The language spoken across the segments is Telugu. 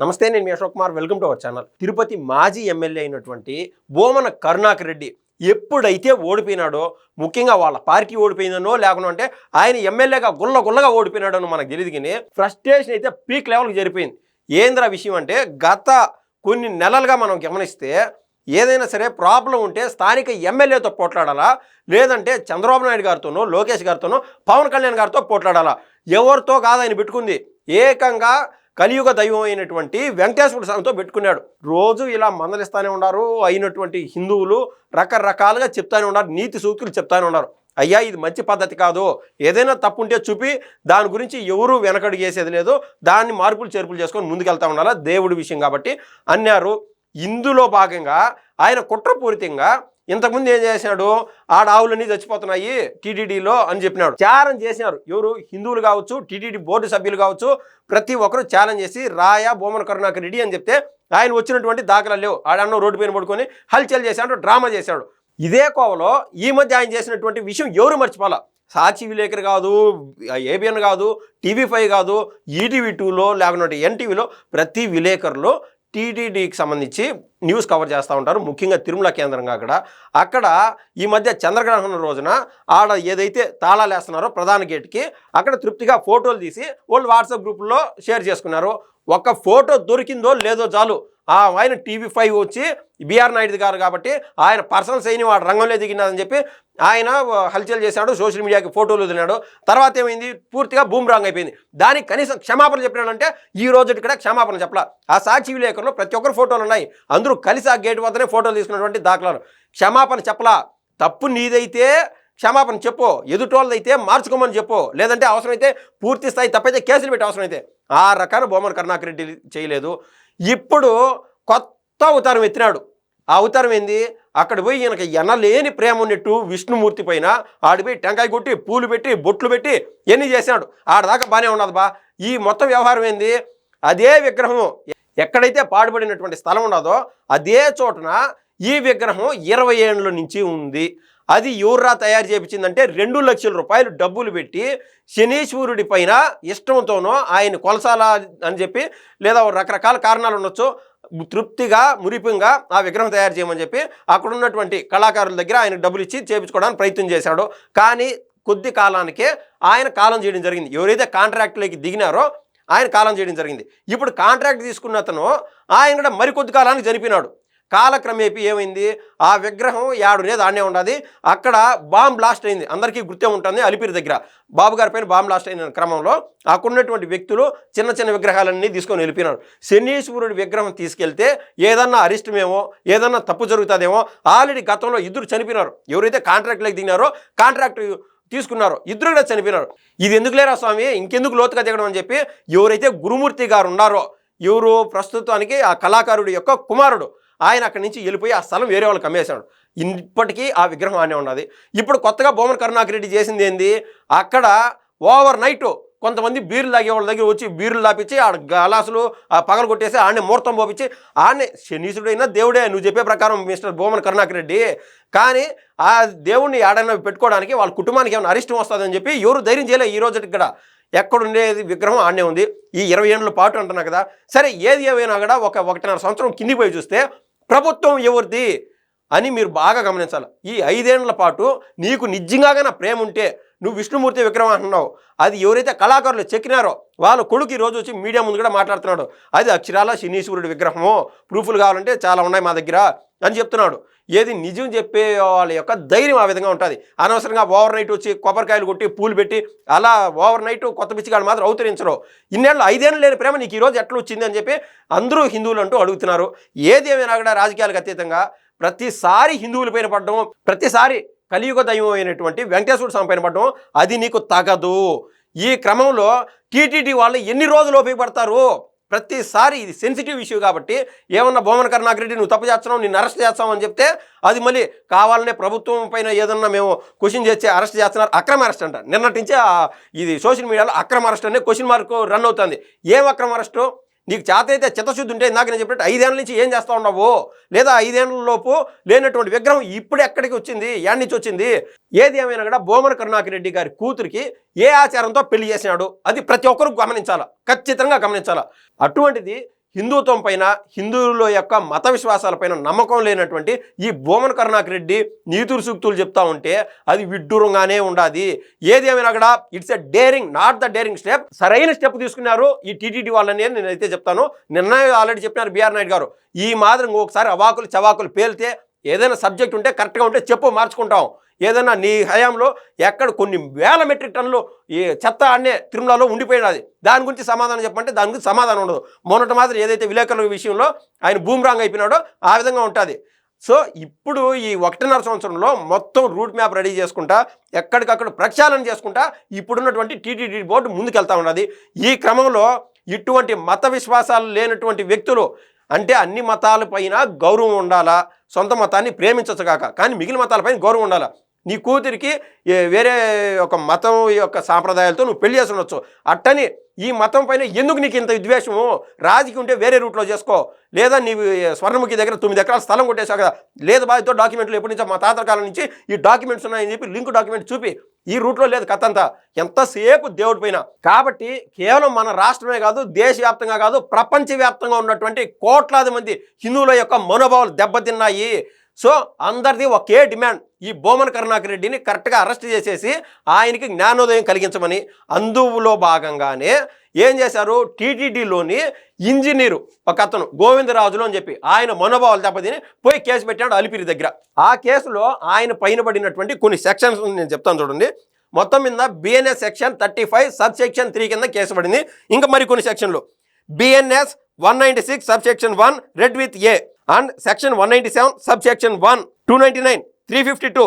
నమస్తే నేను మీ Ashok Kumar. Welcome to our channel. Tirupati మాజీ ఎమ్మెల్యే అయినటువంటి బోమన కరుణాకర్ రెడ్డి ఎప్పుడైతే ఓడిపోయినాడో ముఖ్యంగా వాళ్ళ పార్టీ ఓడిపోయిందనో లేకుండా అంటే ఆయన ఎమ్మెల్యేగా గుల్ల గుల్లగా ఓడిపోయినాడనో మనకు తెలియదు కానీ ఫ్రస్ట్రేషన్ అయితే పీక్ లెవెల్కి జరిపోయింది ఏంద్రా విషయం అంటే గత కొన్ని నెలలుగా మనం గమనిస్తే ఏదైనా సరే ప్రాబ్లం ఉంటే స్థానిక ఎమ్మెల్యేతో పోట్లాడాలా? లేదంటే చంద్రబాబు నాయుడు గారితోనో లోకేష్ గారితోనో పవన్ కళ్యాణ్ గారితో పోట్లాడాలా? ఎవరితో కాదు ఆయన పెట్టుకుంది. ఏకంగా కలియుగ దైవం అయినటువంటి వెంకటేశ్వర స్వామితో పెట్టుకున్నాడు. రోజు ఇలా మందలిస్తానే ఉన్నారు. అయినటువంటి హిందువులు రకరకాలుగా చెప్తానే ఉన్నారు. నీతి సూక్తులు చెప్తానే ఉన్నారు. అయ్యా ఇది మంచి పద్ధతి కాదు. ఏదైనా తప్పు ఉంటే చూపి దాని గురించి ఎవరు వెనకడుగు వేసేది లేదు. దాన్ని మార్పులు చేర్పులు చేసుకొని ముందుకెళ్తా ఉండాలా దేవుడి విషయం కాబట్టి అన్నారు. ఇందులో భాగంగా ఆయన కుట్రపూరితంగా ఇంతకుముందు ఏం చేసినాడు ఆడ ఆవులన్నీ చచ్చిపోతున్నాయి టీటీడీలో అని చెప్పినాడు. ఛాలెంజ్ చేసినారు. ఎవరు? హిందువులు కావచ్చు టీటీడీ బోర్డు సభ్యులు కావచ్చు ప్రతి ఒక్కరు ఛాలెంజ్ చేసి రాయా బొమ్మన కరుణాకర్ రెడ్డి అని చెప్తే ఆయన వచ్చినటువంటి దాఖలాలు లేవు. ఆడన్న రోడ్డు పైన పడుకొని హల్చల్ చేశాడు డ్రామా చేశాడు. ఇదే కోవలో ఈ మధ్య ఆయన చేసినటువంటి విషయం ఎవరు మర్చిపోవాలా సాక్షి విలేకరు కాదు ఏబిఎన్ కాదు టీవీ ఫైవ్ కాదు ఈటీవీ టూలో లేకుంటే ఎన్టీవీలో ప్రతి విలేకరులు టీటీడీకి సంబంధించి న్యూస్ కవర్ చేస్తూ ఉంటారు. ముఖ్యంగా తిరుమల కేంద్రంగా అక్కడ అక్కడ ఈ మధ్య చంద్రగ్రహణం రోజున ఆడ ఏదైతే తాళాలు వేస్తున్నారో ప్రధాన గేట్కి అక్కడ తృప్తిగా ఫోటోలు తీసి వాళ్ళు వాట్సాప్ గ్రూపుల్లో షేర్ చేసుకున్నారు. ఒక ఫోటో దొరికిందో లేదో చాలు ఆయన టీవీ ఫైవ్ వచ్చి బీఆర్ నాయుడు గారు కాబట్టి ఆయన పర్సనల్ సైని వాడు రంగంలో దిగినాదని చెప్పి ఆయన హల్చల్ చేశాడు సోషల్ మీడియాకి ఫోటోలు వదిలినాడు. తర్వాత ఏమైంది? పూర్తిగా బూమ్రాంగ్ అయిపోయింది. దానికి కనీసం క్షమాపణ చెప్పినాడంటే ఈ రోజు ఇక్కడ క్షమాపణ చెప్పలా. ఆ సాక్షి విలేకరులు ప్రతి ఒక్కరు ఫోటోలు ఉన్నాయి. అందరూ కలిసి ఆ గేట్ వద్దనే ఫోటోలు తీసుకున్నటువంటి దాఖలాలు. క్షమాపణ చెప్పలా. తప్పు నీదైతే క్షమాపణ చెప్పు. ఎదుటోళ్ళైతే మార్చుకోమని చెప్పు. లేదంటే అవసరమైతే పూర్తి స్థాయి తప్పైతే కేసులు పెట్టి అవసరమైతే. ఆ రకాన బొమ్మన కరుణాకర్ రెడ్డి చేయలేదు. ఇప్పుడు కొత్త అవతారం ఎత్తినాడు. ఆ అవతారం ఏంది? అక్కడ పోయి ఈయనకి ఎనలేని ప్రేమ ఉన్నట్టు విష్ణుమూర్తి పైన ఆడిపోయి టెంకాయ కొట్టి పూలు పెట్టి బొట్లు పెట్టి ఎన్ని చేసినాడు. ఆడదాకా బాగానే ఉన్నది బా. ఈ మొత్తం వ్యవహారం ఏంది? అదే విగ్రహం ఎక్కడైతే పాడుబడినటువంటి స్థలం ఉన్నదో అదే చోటన ఈ విగ్రహం ఇరవై ఏళ్ళ నుంచి ఉంది. అది ఎవర్రా తయారు చేయించిందంటే రెండు లక్షల రూపాయలు డబ్బులు పెట్టి శనీశ్వరుడి పైన ఇష్టంతోనో ఆయన కొలసాల అని చెప్పి లేదా రకరకాల కారణాలు ఉండొచ్చు తృప్తిగా మురిపంగా ఆ విగ్రహం తయారు చేయమని చెప్పి అక్కడ ఉన్నటువంటి కళాకారుల దగ్గర ఆయన డబ్బులు ఇచ్చి చేయించుకోవడానికి ప్రయత్నం చేశాడు. కానీ కొద్ది కాలానికే ఆయన కాలం చేయడం జరిగింది. ఎవరైతే కాంట్రాక్ట్లోకి దిగినారో ఆయన కాలం చేయడం జరిగింది. ఇప్పుడు కాంట్రాక్ట్ తీసుకున్న అతను ఆయన కూడా మరికొద్ది కాలానికి చనిపోయినాడు. కాలక్రమేపీ ఏమైంది? ఆ విగ్రహం యాడునే లేదు ఆడనే ఉండదు. అక్కడ బాంబ్ బ్లాస్ట్ అయింది. అందరికీ గుర్తే ఉంటుంది అలిపిరి దగ్గర. బాబు గారి పైన బాంబ్ బ్లాస్ట్ అయిన క్రమంలో అక్కడున్నటువంటి వ్యక్తులు చిన్న చిన్న విగ్రహాలన్నీ తీసుకొని వెళ్ళిపోయినారు. శనీశ్వరుడి విగ్రహం తీసుకెళ్తే ఏదన్నా అరిష్టమేమో ఏదన్నా తప్పు జరుగుతుందేమో ఆల్రెడీ గతంలో ఇద్దరు చనిపోయినారు. ఎవరైతే కాంట్రాక్ట్లోకి దిగినారో కాంట్రాక్ట్ తీసుకున్నారు. ఇద్దరు కూడా చనిపోయినారు. ఇది ఎందుకు లేరా స్వామి? ఇంకెందుకు లోతుగా దిగడం అని చెప్పి ఎవరైతే గురుమూర్తి గారు ఉన్నారో ఎవరు ప్రస్తుతానికి ఆ కళాకారుడి యొక్క కుమారుడు ఆయన అక్కడి నుంచి వెళ్ళిపోయి ఆ స్థలం వేరే వాళ్ళకి అమ్మేశాడు. ఇప్పటికీ ఆ విగ్రహం ఆనే ఉన్నది. ఇప్పుడు కొత్తగా బొమ్మన కరుణాకర్ రెడ్డి చేసింది ఏంది? అక్కడ ఓవర్ నైట్ కొంతమంది బీర్లు తాగే వాళ్ళ దగ్గర వచ్చి బీర్లు తాపించి ఆడ గలాసులు ఆ పగలు కొట్టేసి ఆడనే ముహూర్తం పోపించి ఆడనే శనీసుడైనా దేవుడే నువ్వు చెప్పే ప్రకారం మిస్టర్ భూమన్ కరుణాకర్ రెడ్డి. కానీ ఆ దేవుడిని ఆడైనా పెట్టుకోవడానికి వాళ్ళ కుటుంబానికి ఏమైనా అరిష్టం వస్తుందని చెప్పి ఎవరు ధైర్యం చేయలే ఈ రోజు ఇక్కడ. ఎక్కడుండేది విగ్రహం ఆడనే ఉంది. ఈ ఇరవై ఏళ్ళ పాటు అంటున్నా కదా. సరే ఏది ఏమైనా కూడా ఒక ఒకటిన్నర సంవత్సరం కింది పోయి చూస్తే ప్రభుత్వం ఎవరిది అని మీరు బాగా గమనించాలి. ఈ ఐదేళ్ళ పాటు నీకు నిజంగా ప్రేమ ఉంటే నువ్వు విష్ణుమూర్తి విక్రమ అంటున్నావు. అది ఎవరైతే కళాకారులు చెక్కినారో వాళ్ళ కొడుకు ఈరోజు రోజు వచ్చి మీడియా ముందు కూడా మాట్లాడుతున్నాడు. అది అక్షరాల శనీశ్వరుడి విగ్రహము ప్రూఫ్లు కావాలంటే చాలా ఉన్నాయి మా దగ్గర. అని చెప్తున్నాడు. ఏది నిజం చెప్పే వాళ్ళ యొక్క ధైర్యం ఆ విధంగా ఉంటుంది. అనవసరంగా ఓవర్ నైట్ వచ్చి కొబ్బరికాయలు కొట్టి పూలు పెట్టి అలా ఓవర్ నైట్ కొత్త పిచ్చిగాడు మాత్రం అవతరించరు ఇన్నేళ్ళు ఐదేళ్ళు లేని ప్రేమ నీకు ఈరోజు ఎట్లా వచ్చింది అని చెప్పి అందరూ హిందువులు అంటూ అడుగుతున్నారు. ఏది ఏమైనా కూడా రాజకీయాలకు అతీతంగా ప్రతిసారి హిందువుల పైన పడడం ప్రతిసారి కలియుగ దైవం అయినటువంటి వెంకటేశ్వర స్వామి పైన పడడం అది నీకు తగదు. ఈ క్రమంలో టీటీడీ వాళ్ళు ఎన్ని రోజులు ఉపయోగపడతారు? ప్రతిసారి ఇది సెన్సిటివ్ ఇష్యూ కాబట్టి ఏమన్నా బొమ్మన కరుణాకర్ నువ్వు తప్పు చేస్తున్నావు నిన్ను అరెస్ట్ చేస్తావు అని చెప్తే అది మళ్ళీ కావాలనే ప్రభుత్వం పైన ఏదన్నా మేము క్వశ్చన్ చేసి అరెస్ట్ చేస్తున్నారు అక్రమ అరెస్ట్ అంట. నిన్నటి ఇది సోషల్ మీడియాలో అక్రమ అరెస్ట్ అనే క్వశ్చన్ మార్క్ రన్ అవుతుంది. ఏం అక్రమ అరెస్టు నీకు చేత అయితే చిత్తశుద్ధి ఉంటే ఇందాక నేను చెప్పినట్టు ఐదేళ్ళ నుంచి ఏం చేస్తూ ఉన్నావు? లేదా ఐదేళ్ళలోపు లేనటువంటి విగ్రహం ఇప్పుడు ఎక్కడికి వచ్చింది? యాడ్ నుంచి వచ్చింది? ఏది ఏమైనా కూడా బోమన కరుణాకర్ రెడ్డి గారి కూతురికి ఏ ఆచారంతో పెళ్ళి చేసినాడు? అది ప్రతి ఒక్కరు గమనించాలా. ఖచ్చితంగా గమనించాలా. అటువంటిది హిందుత్వం పైన హిందువుల యొక్క మత విశ్వాసాలపైన నమ్మకం లేనటువంటి ఈ భూమన కరుణాకర్ రెడ్డి నీతులు సూక్తులు చెప్తా ఉంటే అది విడ్డూరంగానే ఉండాది. ఏది ఏమైనా కూడా it's a daring not the daring step. సరైన స్టెప్ తీసుకున్నారు ఈ టీటీడీ వాళ్ళని నేనైతే చెప్తాను. నిన్న ఆల్రెడీ చెప్పినారు బిఆర్ నాయుడు గారు. ఈ మాదిరి ఒకసారి అవాకులు చవాకులు పేలితే ఏదైనా సబ్జెక్ట్ ఉంటే కరెక్ట్గా ఉంటే చెప్పు మార్చుకుంటాం. ఏదైనా నీ హయాంలో ఎక్కడ కొన్ని వేల మెట్రిక్ టన్నులు ఈ చెత్త అనే తిరుమలలో ఉండిపోయినది. దాని గురించి సమాధానం చెప్పమంటే దాని గురించి సమాధానం ఉండదు. మొన్నటి మాత్రం ఏదైతే విలేకరుల విషయంలో ఆయన భూమిరాంగ్ అయిపోయినాడో ఆ విధంగా ఉంటుంది. సో ఇప్పుడు ఈ ఒకటిన్నర సంవత్సరంలో మొత్తం రూట్ మ్యాప్ రెడీ చేసుకుంటా ఎక్కడికక్కడ ప్రక్షాళన చేసుకుంటా ఇప్పుడున్నటువంటి టీటీడీ బోర్డు ముందుకెళ్తా ఉన్నది. ఈ క్రమంలో ఇటువంటి మత విశ్వాసాలు లేనటువంటి వ్యక్తులు అంటే అన్ని మతాలపైన గౌరవం ఉండాలా? సొంత మతాన్ని ప్రేమించచ్చుగాక కానీ మిగిలిన మతాలపైన గౌరవం ఉండాలా? నీ కూతురికి వేరే ఒక మతం యొక్క సాంప్రదాయాలతో నువ్వు పెళ్ళి చేసి ఉండొచ్చు అట్టని ఈ మతం పైన ఎందుకు నీకు ఇంత విద్వేషము? రాజుకి ఉంటే వేరే రూట్లో చేసుకో. లేదా నీవు స్వర్ణముఖి దగ్గర తొమ్మిది ఎకరాల స్థలం కొట్టేశావు కదా. లేదు బాధితో డాక్యుమెంట్లు ఎప్పటి నుంచో మా తాతల కాలం నుంచి ఈ డాక్యుమెంట్స్ ఉన్నాయని చెప్పి లింక్ డాక్యుమెంట్ చూపి ఈ రూట్లో లేదు కథ అంతా ఎంతసేపు దేవుడి పైన? కాబట్టి కేవలం మన రాష్ట్రమే కాదు దేశవ్యాప్తంగా కాదు ప్రపంచవ్యాప్తంగా ఉన్నటువంటి కోట్లాది మంది హిందువుల యొక్క మనోభావాలు దెబ్బతిన్నాయి. సో అందరిది ఒకే డిమాండ్. ఈ బోమన్ కరుణాకర్ రెడ్డిని కరెక్ట్గా అరెస్ట్ చేసేసి ఆయనకి జ్ఞానోదయం కలిగించమని అందులో భాగంగానే ఏం చేశారు? టీటీడీలోని ఇంజనీరు ఒక అతను గోవిందరాజులు అని చెప్పి ఆయన మనోభావాలు దెబ్బతిని పోయి కేసు పెట్టాడు అలిపిరి దగ్గర. ఆ కేసులో ఆయన పైన పడినటువంటి కొన్ని సెక్షన్స్ నేను చెప్తాను చూడండి. మొత్తం మీద BNS section thirty five subsection three కింద కేసు పడింది. ఇంకా మరికొన్ని సెక్షన్లు. BNS one ninety six subsection one read with A and section one ninety seven subsection one two ninety nine three fifty two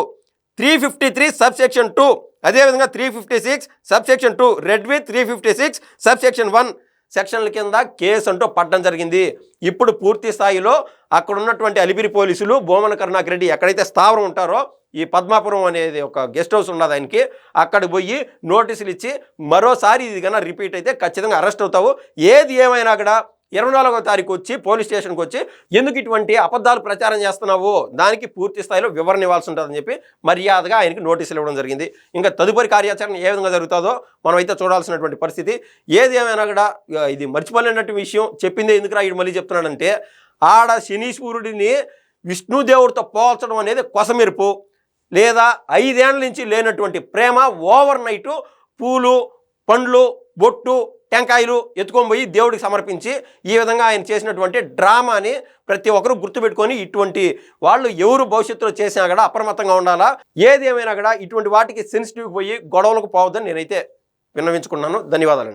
three fifty three subsection two అదేవిధంగా three fifty six subsection two read with three fifty six subsection one. సెక్షన్ల కింద కేసు అంటూ పట్టడం జరిగింది. ఇప్పుడు పూర్తి స్థాయిలో అక్కడ ఉన్నటువంటి అలిపిరి పోలీసులు బోమన కరుణాకర్ రెడ్డి ఎక్కడైతే స్థావరం ఉంటారో ఈ పద్మాపురం అనేది ఒక గెస్ట్ హౌస్ ఉన్నది ఆయనకి. అక్కడికి పోయి నోటీసులు ఇచ్చి మరోసారి ఇది కన్నా రిపీట్ అయితే ఖచ్చితంగా అరెస్ట్ అవుతావు. ఏది ఏమైనా కూడా ఇరవై నాలుగో తారీఖు వచ్చి పోలీస్ స్టేషన్కి వచ్చి ఎందుకు ఇటువంటి అబద్ధాలు ప్రచారం చేస్తున్నావు? దానికి పూర్తి స్థాయిలో వివరణ ఇవ్వాల్సి ఉంటుందని చెప్పి మర్యాదగా ఆయనకి నోటీసులు ఇవ్వడం జరిగింది. ఇంకా తదుపరి కార్యాచరణ ఏ విధంగా జరుగుతుందో మనం అయితే చూడాల్సినటువంటి పరిస్థితి. ఏది ఏమైనా కూడా ఇది మర్చిపోలేనటువంటి విషయం. చెప్పిందే ఎందుకు రాయుడు మళ్ళీ చెప్తున్నాడంటే ఆడ శనీశ్వరుడిని విష్ణుదేవుడితో పోల్చడం అనేది కొసమెరుపు. లేదా ఐదేళ్ళ నుంచి లేనటువంటి ప్రేమ ఓవర్ నైటు పూలు పండ్లు బొట్టు టెంకాయలు ఎత్తుకొని పోయి దేవుడికి సమర్పించి ఈ విధంగా ఆయన చేసినటువంటి డ్రామాని ప్రతి ఒక్కరూ గుర్తుపెట్టుకొని ఇటువంటి వాళ్ళు ఎవరు భవిష్యత్తులో చేసినా కూడా అప్రమత్తంగా ఉండాలా? ఏదేమైనా కూడా ఇటువంటి వాటికి సెన్సిటివ్ పోయి గొడవలకు పోవద్దని నేనైతే విన్నవించుకున్నాను. ధన్యవాదాలు